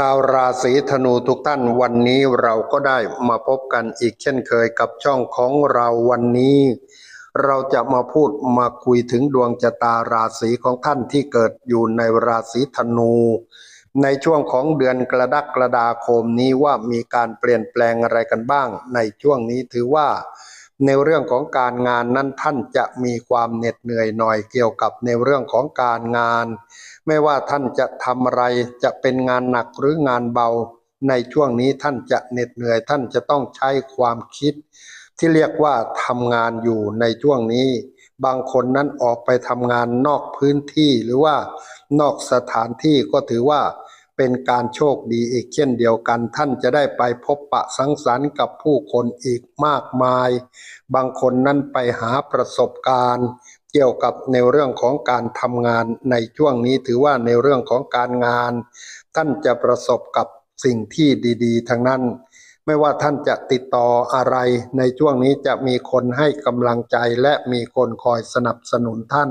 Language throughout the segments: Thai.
ชาวราศีธนูทุกท่านวันนี้เราก็ได้มาพบกันอีกเช่นเคยกับช่องของเราวันนี้ เราจะมาพูดมาคุยถึงดวงชะตาราศีของท่านที่เกิดอยู่ในราศีธนู ในช่วงของเดือนกระดักกระดาคมนี้ว่ามีการเปลี่ยนแปลงอะไรกันบ้าง ในช่วงนี้ถือว่า ในเรื่องของการงานนั้นท่านจะมีความเหน็ดเหนื่อยหน่อยเกี่ยวกับในเรื่องของการงาน ไม่ว่าท่านจะทำอะไรจะเป็นงานหนักหรืองานเบา ในช่วงนี้ท่านจะเหน็ดเหนื่อย ท่านจะต้องใช้ความคิด ที่เรียกว่าทำงานอยู่ในช่วงนี้ บางคนนั้นออกไปทำงานนอกพื้นที่หรือว่านอกสถานที่ก็ถือว่า เป็นการโชคดีอีกเช่นเดียวกัน ท่านจะได้ไปพบปะสังสรรค์กับผู้คนอีกมากมาย บางคนนั้นไปหาประสบการณ์ เกี่ยวกับในเรื่องของการทำงานในช่วงนี้ถือว่าในเรื่องของการงาน ท่านจะประสบกับสิ่งที่ดี ๆ ทั้งนั้น ไม่ว่าท่านจะติดต่ออะไรในช่วงนี้จะมีคนให้กำลังใจและมีคนคอยสนับสนุนท่าน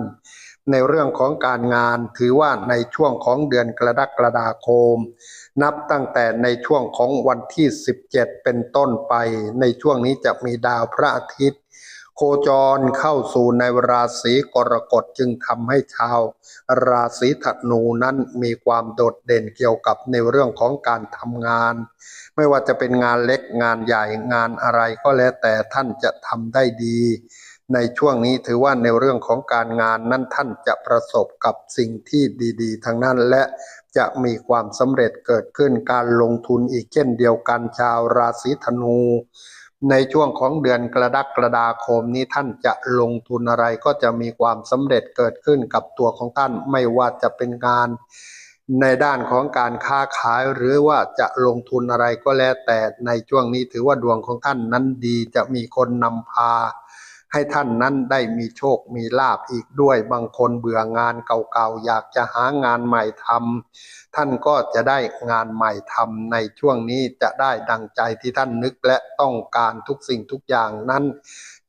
ในเรื่องของการงานถือว่าในช่วงของเดือนกรกฎาคม นับตั้งแต่ในช่วงของวันที่ 17 เป็นต้นไป ในช่วงนี้จะมีดาวพระอาทิตย์ โคจรเข้าสู่ในราศีกรกฎจึงทำให้ชาว ราศีธนูนั้นมีความโดดเด่นเกี่ยวกับในเรื่องของการทำงาน ไม่ว่าจะเป็นงานเล็กงานใหญ่งานอะไรก็แล้วแต่ท่านจะทำได้ดี ในช่วงนี้ถือว่าในเรื่องของการงานนั้นท่านจะประสบกับสิ่งที่ดีๆ ทั้งนั้นและจะมีความสำเร็จเกิดขึ้นการลงทุนอีกเช่นเดียวกันชาวราศีธนู ในช่วงของเดือนกระดักกระดาคมนี้ท่านจะลงทุนอะไรก็จะมีความสำเร็จเกิดขึ้นกับตัวของท่านไม่ว่าจะเป็นงานในด้านของการค้าขายหรือว่าจะลงทุนอะไรก็แล้วแต่ในช่วงนี้ถือว่าดวงของท่านนั้นดีจะมีคนนำพา ให้ท่านนั้นได้มีโชคมีลาบอีกด้วย บางคนเบื่องานเก่าๆ อยากจะหางานใหม่ทำท่านก็จะได้งานใหม่ทำในช่วงนี้จะได้ดังใจที่ท่านนึกและต้องการทุกสิ่งทุกอย่างนั้น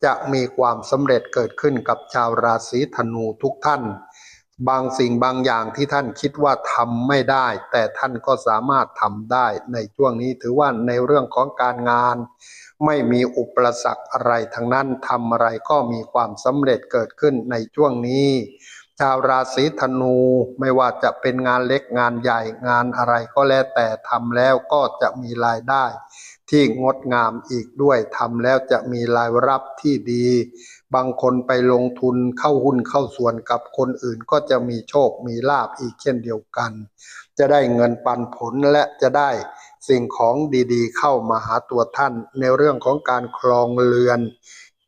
จะมีความสำเร็จเกิดขึ้นกับชาวราศีธนูทุกท่าน บางสิ่งบางอย่างที่ท่านคิดว่าทำไม่ได้ แต่ท่านก็สามารถทำได้ ในช่วงนี้ถือว่าในเรื่องของการงาน ไม่มีอุปสรรคอะไรทั้งนั้นทำอะไรก็มีความสำเร็จเกิดขึ้นในช่วงนี้ ชาวราศีธนูไม่ว่าจะเป็นงานเล็กงานใหญ่งานอะไรก็แล้วแต่ทำแล้วก็จะมีรายได้ ที่งดงามอีกด้วยทำแล้วจะมีรายรับที่ดี บางคนไปลงทุนเข้าหุ้นเข้าส่วนกับคนอื่นก็จะมีโชคมีลาบอีกเช่นเดียวกัน จะได้เงินปันผลและจะได้สิ่งของดีๆ เข้ามาหาตัวท่าน ในเรื่องของการครองเรือน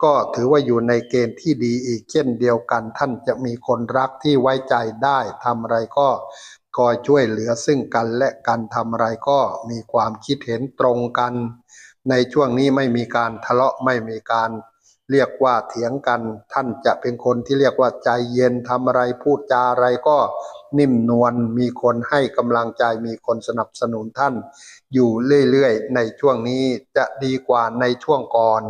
ก็ถือว่าอยู่ในเกณฑ์ที่ดีอีกเช่นเดียวกัน ท่านจะมีคนรักที่ไว้ใจได้ทำอะไรก็คอยช่วยเหลือซึ่งกันและกันทำอะไรก็มีความคิดเห็นตรงกัน ในช่วงนี้ไม่มีการทะเลาะไม่มีการ เรียกว่าเถียงกัน ท่านจะเป็นคนที่เรียกว่าใจเย็นทำอะไรพูดจาอะไรก็นิ่มนวลมีคนให้กำลังใจมีคนสนับสนุนท่าน อยู่เรื่อยๆ ในช่วงนี้จะดีกว่าในช่วงก่อน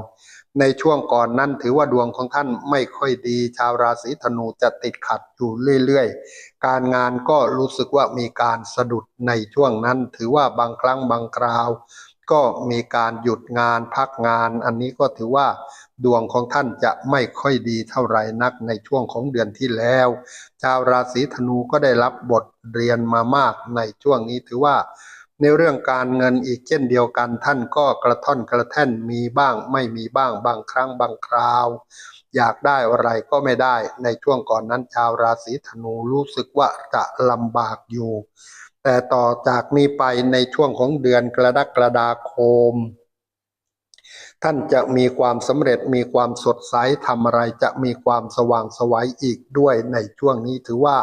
ในช่วงก่อนนั้นถือว่าดวงของท่านไม่ค่อยดี ชาวราศีธนูจะติดขัดอยู่เรื่อยๆ การงานก็รู้สึกว่ามีการสะดุดในช่วงนั้น ถือว่าบางครั้งบางคราว ก็มีการหยุดงานพักงาน อันนี้ก็ถือว่าดวงของท่านจะไม่ค่อยดีเท่าไหร่นักในช่วงของเดือนที่แล้ว ชาวราศีธนูก็ได้รับบทเรียนมามากในช่วงนี้ถือว่า ในเรื่องการเงินอีกเช่นเดียวกันท่านก็กระท่อนกระแท่นมีบ้าง ไม่มีบ้างบางครั้งบางคราว อยากได้อะไรก็ไม่ได้ในช่วงก่อนนั้นชาวราศีธนูรู้สึกว่าจะลำบากอยู่ แต่ต่อจากนี้ไปในช่วงของเดือนกรกฎาคม ท่านจะมีความสำเร็จมีความสดใสทำอะไรจะมีความสว่างสวัยอีกด้วยในช่วงนี้ถือว่า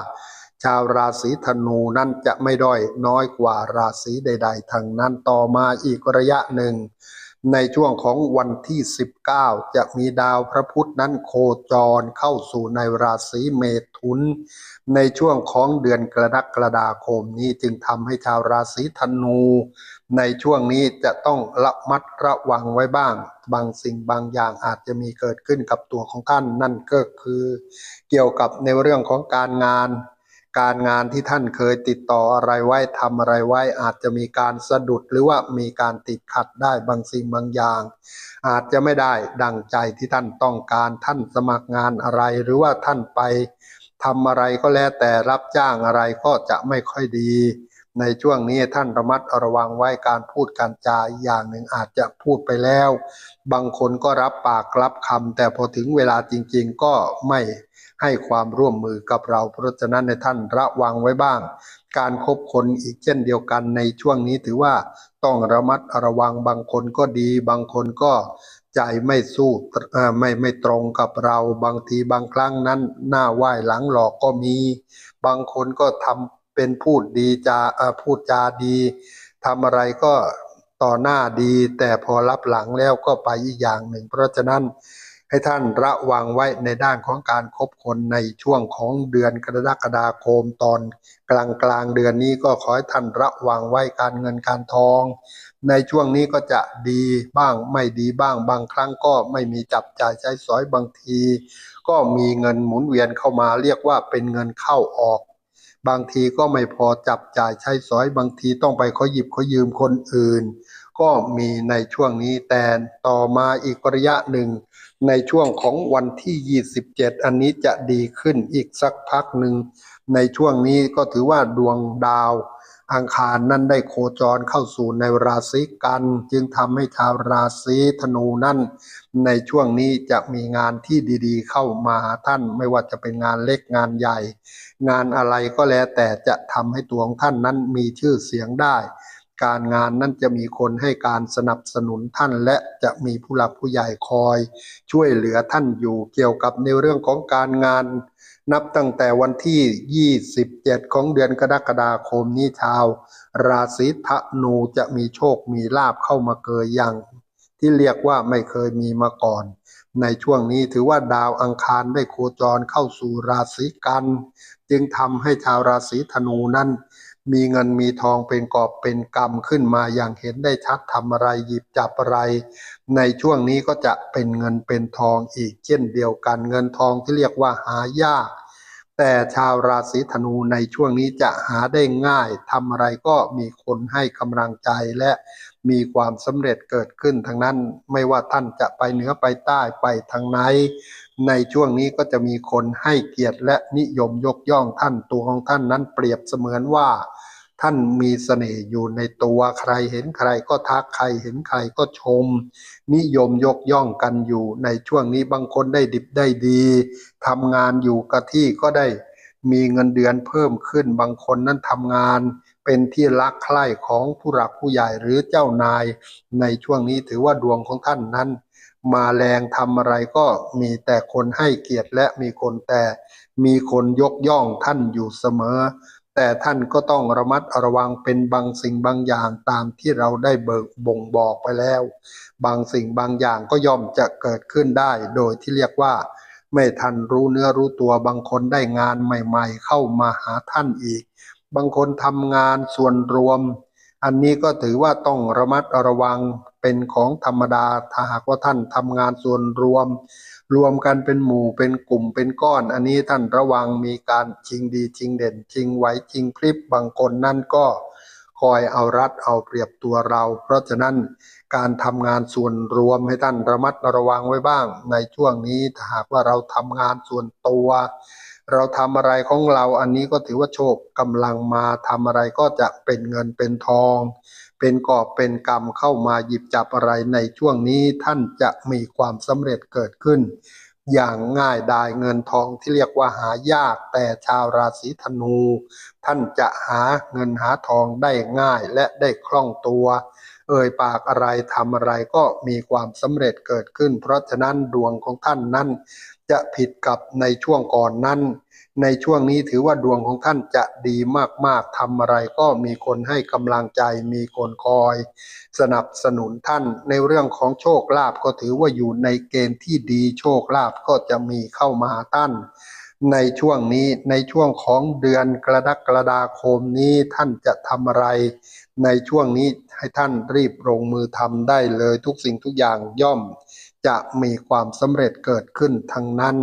ชาวราศีธนูนั้นจะไม่ด้อยน้อยกว่าราศีใด ๆทางนั้นต่อมาอีกระยะหนึ่ง ในช่วงของวันที่ 19 จะมีดาวพระพุธนั้นโคจรเข้าสู่ในราศีเมถุน ในช่วงของเดือนกรกฎาคมนี้จึงทำให้ชาวราศีธนู ในช่วงนี้จะต้องระมัดระวังไว้บ้าง บางสิ่งบางอย่างอาจจะมีเกิดขึ้นกับตัวของท่านนั่นก็คือ เกี่ยวกับในเรื่องของการงาน การงานที่ท่านเคยติดต่ออะไรไว้ทำอะไรไว้ อาจจะมีการสะดุดหรือว่ามีการติดขัดได้บางสิ่งบางอย่าง อาจจะไม่ได้ดังใจที่ท่านต้องการท่านสมัครงานอะไร หรือว่าท่านไปทำอะไรก็แล้วแต่รับจ้างอะไรก็จะไม่ค่อยดี ในช่วงนี้ท่านระมัดระวังไว้การพูดการจาอีกอย่างหนึ่งอาจจะพูดไปแล้ว บางคนก็รับปากรับคำแต่พอถึงเวลาจริง ๆ ก็ไม่ ให้ความร่วมมือกับเรา เพราะฉะนั้นในท่านระวังไว้บ้าง การคบคนอีกเช่นเดียวกันในช่วงนี้ถือว่าต้องระมัดระวังบางคนก็ดี บางคนก็ใจไม่สู้ไม่ไม่ตรงกับเราบางทีบางครั้งนั้น หน้าไหว้หลังหลอกก็มี บางคนก็ทำเป็นพูดดีจาเอ่อพูดจาดีทำอะไรก็ต่อหน้าดี แต่พอรับหลังแล้วก็ไปอีกอย่างหนึ่ง เพราะฉะนั้น ให้ท่านระวังไว้ในด้านของการคบคนในช่วงของเดือนกรกฎาคมตอนกลางกลางเดือนนี้ก็ขอให้ท่านระวังไว้การเงินการทอง ในช่วงนี้ก็จะดีบ้างไม่ดีบ้าง บางครั้งก็ไม่มีจับจ่ายใช้สอยบางที ก็มีเงินหมุนเวียนเข้ามาเรียกว่าเป็นเงินเข้าออกบางทีก็ไม่พอจับจ่ายใช้สอยบางทีต้องไปขอหยิบขอยืมคนอื่น ก็มีในช่วงนี้แต่ต่อมาอีกระยะหนึ่ง ในช่วงของวันที่ 27 อันนี้จะดีขึ้นอีกสักพักหนึ่ง ในช่วงนี้ก็ถือว่าดวงดาว อังคารนั้นได้โคจรเข้าสู่ในราศีกัน จึงทำให้ชาวราศีธนูนั้นในช่วงนี้จะมีงานที่ดีๆ เข้ามาหาท่าน ไม่ว่าจะเป็นงานเล็กงานใหญ่ งานอะไรก็แล้วแต่จะทำให้ตัวของท่านนั้นมีชื่อเสียงได้ การงานนั้นจะมีคนให้การสนับสนุนท่าน และจะมีผู้หลักผู้ใหญ่คอย ช่วยเหลือท่านอยู่เกี่ยวกับในเรื่องของการงาน นับตั้งแต่วันที่ 27 ของเดือนกรกฎาคมนี้ชาว ราศีธนูจะมีโชคมีลาบเข้ามาเกยอย่าง ที่เรียกว่าไม่เคยมีมาก่อนในช่วงนี้ถือว่าดาวอังคารได้โคจรเข้าสู่ราศีกัน จึงทำให้ชาวราศีธนูนั้น มีเงินมีทองเป็นกอบเป็นกำขึ้นมาอย่างเห็นได้ชัดทำอะไรหยิบจับอะไร ในช่วงนี้ก็จะเป็นเงินเป็นทองอีกเช่นเดียวกัน เงินทองที่เรียกว่าหายาก แต่ชาวราศีธนูในช่วงนี้จะหาได้ง่ายทำอะไรก็มีคนให้กำลังใจและมีความสำเร็จเกิดขึ้นทั้งนั้นไม่ว่าท่านจะไปเหนือไปใต้ไปทางไหน ในช่วงนี้ก็จะมีคนให้เกียรติและนิยมยกย่องท่านตัวของท่านนั้นเปรียบเสมือนว่า ท่านมีเสน่ห์อยู่ในตัวใครเห็นใครก็ทักใครเห็นใครก็ชม นิยมยกย่องกันอยู่ในช่วงนี้บางคนได้ดิบได้ดีทำงานอยู่กับที่ก็ได้มีเงินเดือนเพิ่มขึ้นบางคนนั้นทำงาน เป็นที่รักใคร่ของผู้หลักผู้ใหญ่หรือเจ้านาย ในช่วงนี้ถือว่าดวงของท่านนั้น มาแรงทำอะไรก็มีแต่คนให้เกียรติและมีคนแต่มีคนยกย่องท่านอยู่เสมอ แต่ท่านก็ต้องระมัดระวังเป็นบางสิ่งบางอย่างตามที่เราได้เบิกบ่งบอกไปแล้ว บางสิ่งบางอย่างก็ย่อมจะเกิดขึ้นได้ โดยที่เรียกว่า ไม่ทันรู้เนื้อรู้ตัวบางคนได้งานใหม่ๆ เข้ามาหาท่านอีก บางคนทำงานส่วนรวม อันนี้ก็ถือว่าต้องระมัดระวัง เป็นของธรรมดาถ้าหากว่าท่านทำงานส่วนรวม รวมกันเป็นหมู่เป็นกลุ่มเป็นก้อน อันนี้ท่านระวังมีการชิงดีชิงเด่น ชิงไหวชิงพริบบางคนนั่นก็คอยเอารัดเอาเปรียบตัวเรา เพราะฉะนั้นการทำงานส่วนรวมให้ท่านระมัดระวังไว้บ้าง ในช่วงนี้ถ้าหากว่าเราทำงานส่วนตัว เราทำอะไรของเราอันนี้ก็ถือว่าโชคกำลังมาทำอะไรก็จะเป็นเงินเป็นทอง เป็นกอบเป็นกำเข้ามาหยิบจับอะไรในช่วงนี้ท่านจะมีความสำเร็จเกิดขึ้น อย่างง่ายดายเงินทองที่เรียกว่าหายากแต่ชาวราศีธนู ท่านจะหาเงินหาทองได้ง่ายและได้คล่องตัว เอ่ยปากอะไรทำอะไรก็มีความสำเร็จเกิดขึ้น เพราะฉะนั้นดวงของท่านนั้น จะผิดกับในช่วงก่อนนั้น ในช่วงนี้ถือว่าดวงของท่านจะดีมากๆทำอะไรก็มีคนให้กำลังใจมีคนคอย สนับสนุนท่านในเรื่องของโชคลาภก็ถือว่าอยู่ในเกณฑ์ที่ดีโชคลาภก็จะมีเข้ามาหาท่านในช่วงนี้ในช่วงของเดือนกรกฎาคมนี้ท่านจะทำอะไร ในช่วงนี้ให้ท่านรีบลงมือทำได้เลยทุกสิ่งทุกอย่างย่อม จะมีความสำเร็จเกิดขึ้นทั้งนั้น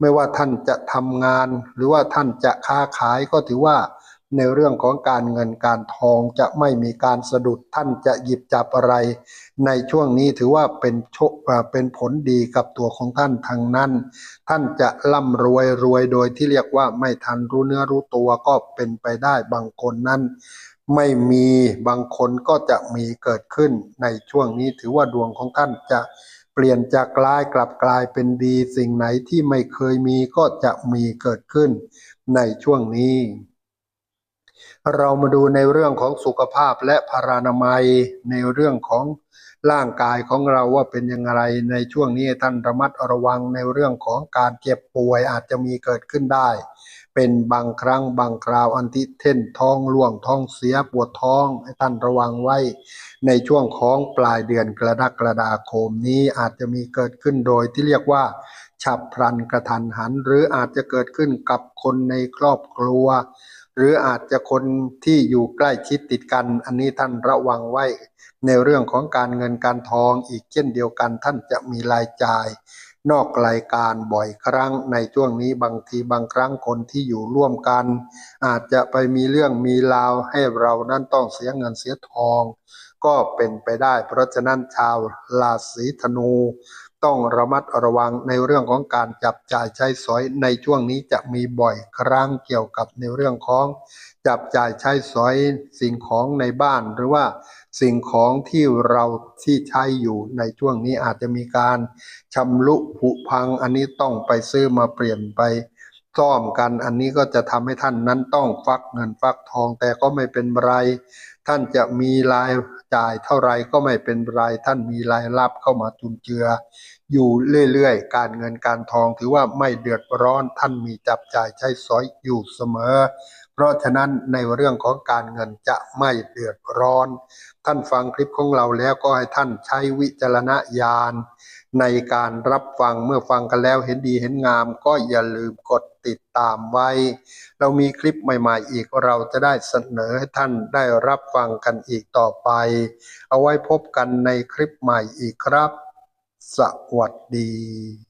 ไม่ว่าท่านจะทำงาน หรือว่าท่านจะค้าขายก็ถือว่า ในเรื่องของการเงินการทองจะไม่มีการสะดุดท่านจะหยิบจับอะไร ในช่วงนี้ถือว่าเป็นโชคเป็นผลดีกับตัวของท่านทางนั้น ท่านจะร่ำรวยรวยโดยที่เรียกว่าไม่ทันรู้เนื้อรู้ตัวก็เป็นไปได้บางคนนั้น ไม่มีบางคนก็จะมีเกิดขึ้นในช่วงนี้ถือว่าดวงของท่านจะเปลี่ยนจากร้ายกลับกลายเป็นดี สิ่งไหนที่ไม่เคยมีก็จะมีเกิดขึ้นในช่วงนี้ เรามาดูในเรื่องของสุขภาพและพารานามัยในเรื่องของร่างกายของเราว่าเป็นอย่างไรในช่วงนี้ท่านระมัดระวังในเรื่องของการเจ็บป่วยอาจจะมีเกิดขึ้นได้ เป็นบางครั้งบางคราวอันที่เท่นท้องร่วงท้องเสียปวดท้องให้ท่านระวังไว้ ในช่วงของปลายเดือนกรกฎาคมนี้อาจจะมีเกิดขึ้นโดยที่เรียกว่า ฉับพลันกระทันหัน หรืออาจจะเกิดขึ้นกับคนในครอบครัว หรืออาจจะคนที่อยู่ใกล้ชิดติดกัน อันนี้ท่านระวังไว้ ในเรื่องของการเงินการทองอีกเช่นเดียวกันท่านจะมีรายจ่าย นอกรายการบ่อยครั้งในช่วงนี้บางทีบางครั้งคนที่อยู่ร่วมกัน อาจจะไปมีเรื่องมีราวให้เรานั้นต้องเสียเงินเสียทอง ก็เป็นไปได้ เพราะฉะนั้นชาวราศีธนู ต้องระมัดระวังในเรื่องของการจับจ่ายใช้สอยในช่วงนี้จะมีบ่อยครั้งเกี่ยวกับในเรื่องของจับจ่ายใช้สอยสิ่งของในบ้านหรือว่า สิ่งของที่เราที่ใช้อยู่ในช่วงนี้อาจจะมีการชำรุผุพัง อันนี้ต้องไปซื้อมาเปลี่ยนไปซ่อมกัน อันนี้ก็จะทำให้ท่านนั้นต้องฟักเงินฟักทองแต่ก็ไม่เป็นไร ท่านจะมีรายจ่ายเท่าไรก็ไม่เป็นไร ท่านมีรายรับเข้ามาจุนเจือ อยู่เรื่อยๆ การเงินการทองถือว่าไม่เดือดร้อนท่านมีจับจ่ายใช้สอยอยู่เสมอ เพราะฉะนั้นในเรื่องของการเงินจะไม่เดือดร้อน ท่านฟังคลิปของเราแล้วก็ให้ท่านใช้วิจารณญาณในการรับฟังเมื่อฟังกันแล้วเห็นดีเห็นงาม ก็อย่าลืมกดติดตามไว้ เรามีคลิปใหม่ ๆ อีกเราจะได้เสนอให้ท่านได้รับฟังกันอีกต่อไป เอาไว้พบกันในคลิปใหม่อีกครับ สวัสดี